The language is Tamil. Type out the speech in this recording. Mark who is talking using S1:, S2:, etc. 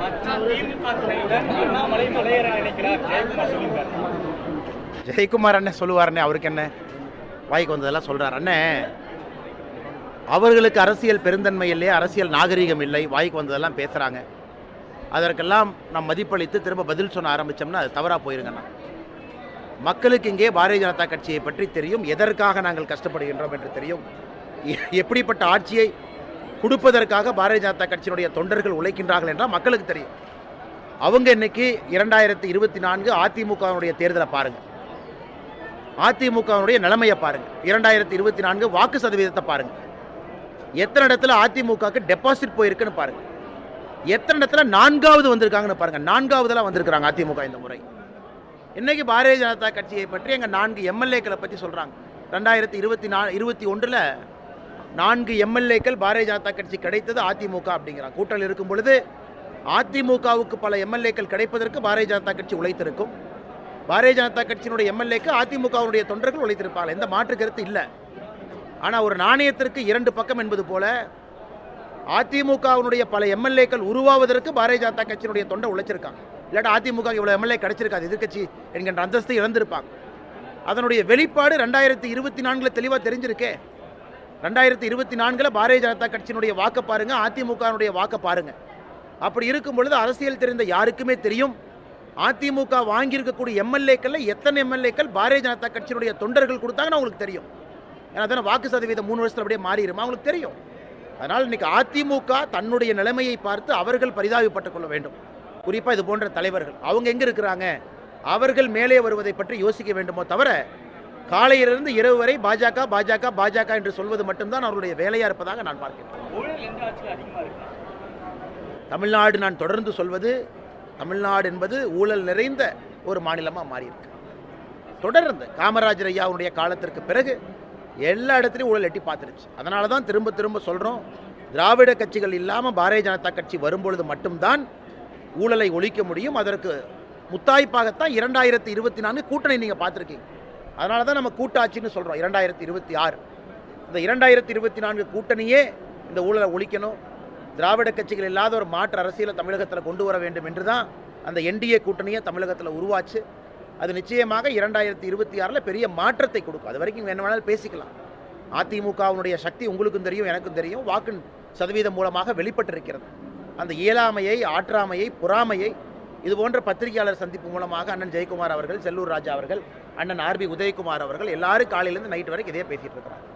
S1: ஜெயக்குமார் சொல்லியிருக்காரு
S2: ஜெயக்குமார் அண்ணன் சொல்லுவாருண்ணே அவருக்கு என்ன? வாய்க்கு வந்ததெல்லாம் சொல்கிறார் அண்ணே அவர்களுக்கு அரசியல் பெருந்தன்மை இல்லை அரசியல் நாகரீகம் இல்லை வாய்க்கு வந்ததெல்லாம் பேசுகிறாங்க அதற்கெல்லாம் நாம் மதிப்பளித்து திரும்ப பதில் சொல்ல ஆரம்பித்தோம்னா அது தவறாக போயிருங்கண்ணா மக்களுக்கு இங்கே பாரதிய ஜனதா கட்சியை பற்றி தெரியும் எதற்காக நாங்கள் கஷ்டப்படுகின்றோம் என்று தெரியும். எ- எப்படிப்பட்ட ஆட்சியை கொடுப்பதற்காக பாரதிய ஜனதா கட்சியினுடைய தொண்டர்கள் உழைக்கின்றார்கள் என்றால் மக்களுக்கு தெரியும். அவங்க இன்னைக்கு இரண்டாயிரத்தி இருபத்தி நான்கு அதிமுகவினுடைய தேர்தலை பாருங்கள் அதிமுகவினுடைய நிலைமையை பாருங்கள் இரண்டாயிரத்தி இருபத்தி நான்கு வாக்கு சதவீதத்தை பாருங்கள் எத்தனை இடத்துல அதிமுகவுக்கு டெபாசிட் போயிருக்குன்னு பாருங்க. எத்தனை இடத்துல நான்காவது வந்திருக்காங்கன்னு பாருங்கள் நான்காவதெல்லாம் வந்திருக்கிறாங்க அதிமுக இந்த முறை. இன்னைக்கு பாரதிய ஜனதா கட்சியை பற்றி எங்கள் நான்கு எம்எல்ஏக்களை பற்றி சொல்கிறாங்க ரெண்டாயிரத்தி இருபத்தி நா இருபத்தி ஒன்றில் நான்கு எம்எல்ஏக்கள் பாரதிய ஜனதா கட்சி கிடைத்தது அதிமுக அப்படிங்கிறாங்க. கூட்டல் இருக்கும் பொழுது அதிமுகவுக்கு பல எம்எல்ஏக்கள் கிடைப்பதற்கு பாரதிய ஜனதா கட்சி உழைத்திருக்கும். பாரதிய ஜனதா கட்சியினுடைய எம்எல்ஏக்கு அதிமுகவுடைய தொண்டர்கள் உழைத்திருப்பார்கள் எந்த மாற்று கருத்து இல்லை. ஆனால் ஒரு நாணயத்திற்கு இரண்டு பக்கம் என்பது போல அதிமுகவினுடைய பல எம்எல்ஏக்கள் உருவாவதற்கு பாரதிய ஜனதா கட்சியினுடைய தொண்டை உழைச்சிருக்காங்க. இல்லாட்டா அதிமுக இவ்வளோ எம்எல்ஏ கிடைச்சிருக்காது. எதிர்கட்சி என்கின்ற அந்தஸ்தை இழந்திருப்பாங்க. அதனுடைய வெளிப்பாடு ரெண்டாயிரத்தி இருபத்தி நான்கில் தெளிவாக தெரிஞ்சிருக்கே. ரெண்டாயிரத்தி இருபத்தி நான்கில் பாரதிய ஜனதா கட்சியினுடைய வாக்கை பாருங்க அதிமுகவினுடைய வாக்கை பாருங்க. அப்படி இருக்கும் பொழுது அரசியல் தெரிந்த யாருக்குமே தெரியும். அதிமுக வாங்கியிருக்கக்கூடிய எம்எல்ஏக்களில் எத்தனை எம்எல்ஏக்கள் பாரதிய ஜனதா கட்சியினுடைய தொண்டர்கள் கொடுத்தாங்கன்னு அவங்களுக்கு தெரியும். ஏன்னா தானே வாக்கு சதவீதம் மூணு வருஷத்தில் அப்படியே மாறிடுமா? அவங்களுக்கு தெரியும். அதனால் இன்னைக்கு அதிமுக தன்னுடைய நிலைமையை பார்த்து அவர்கள் பரிதாபப்பட்டுக் கொள்ள வேண்டும். குறிப்பாக இது போன்ற தலைவர்கள். அவங்க எங்கே இருக்கிறாங்க? அவர்கள் மேலே வருவதை பற்றி யோசிக்க வேண்டுமோ தவிர காலையிலிருந்து இரவு வரை பாஜக பாஜக பாஜக என்று சொல்வது மட்டும்தான் அவருடைய வேலையாக இருப்பதாக நான் பார்க்கிறேன். தமிழ்நாடு நான் தொடர்ந்து சொல்வது தமிழ்நாடு என்பது ஊழல் நிறைந்த ஒரு மாநிலமாக மாறியிருக்கு. தொடர்ந்து காமராஜர் ஐயாவுடைய காலத்திற்கு பிறகு எல்லா இடத்துலையும் ஊழல் எட்டி பார்த்துருச்சு. அதனால தான் திரும்ப திரும்ப சொல்கிறோம் திராவிட கட்சிகள் இல்லாமல் பாரதிய ஜனதா கட்சி வரும்பொழுது மட்டும்தான் ஊழலை ஒழிக்க முடியும். அதற்கு முத்தாய்ப்பாகத்தான் இரண்டாயிரத்தி இருபத்தி நான்கு கூட்டணி நீங்கள் பார்த்துருக்கீங்க. அதனால தான் நம்ம கூட்டாட்சின்னு சொல்கிறோம் இரண்டாயிரத்தி இருபத்தி ஆறு. இந்த இரண்டாயிரத்தி இருபத்தி நான்கு கூட்டணியே இந்த ஊழலை ஒழிக்கணும். திராவிட கட்சிகள் இல்லாத ஒரு மாற்று அரசியலை தமிழகத்தில் கொண்டு வர வேண்டும் என்று தான் அந்த என்டிஏ கூட்டணியை தமிழகத்தில் உருவாச்சு. அது நிச்சயமாக இரண்டாயிரத்தி இருபத்தி ஆறில் பெரிய மாற்றத்தை கொடுக்கும். அது வரைக்கும் என்ன வேணாலும் பேசிக்கலாம். அதிமுகவினுடைய சக்தி உங்களுக்கும் தெரியும் எனக்கும் தெரியும். வாக்கு சதவீதம் மூலமாக வெளிப்பட்டிருக்கிறது. அந்த இயலாமையை ஆற்றாமையை பொறாமையை இது போன்ற பத்திரிகையாளர் சந்திப்பு மூலமாக அண்ணன் ஜெயக்குமார் அவர்கள் செல்லூர் ராஜா அவர்கள் அண்ணன் ஆர்பி உதயகுமார் அவர்கள் எல்லாரும் காலையிலேருந்து நைட் வரைக்கும் இதே பேசிட்டு இருக்கிறாங்க.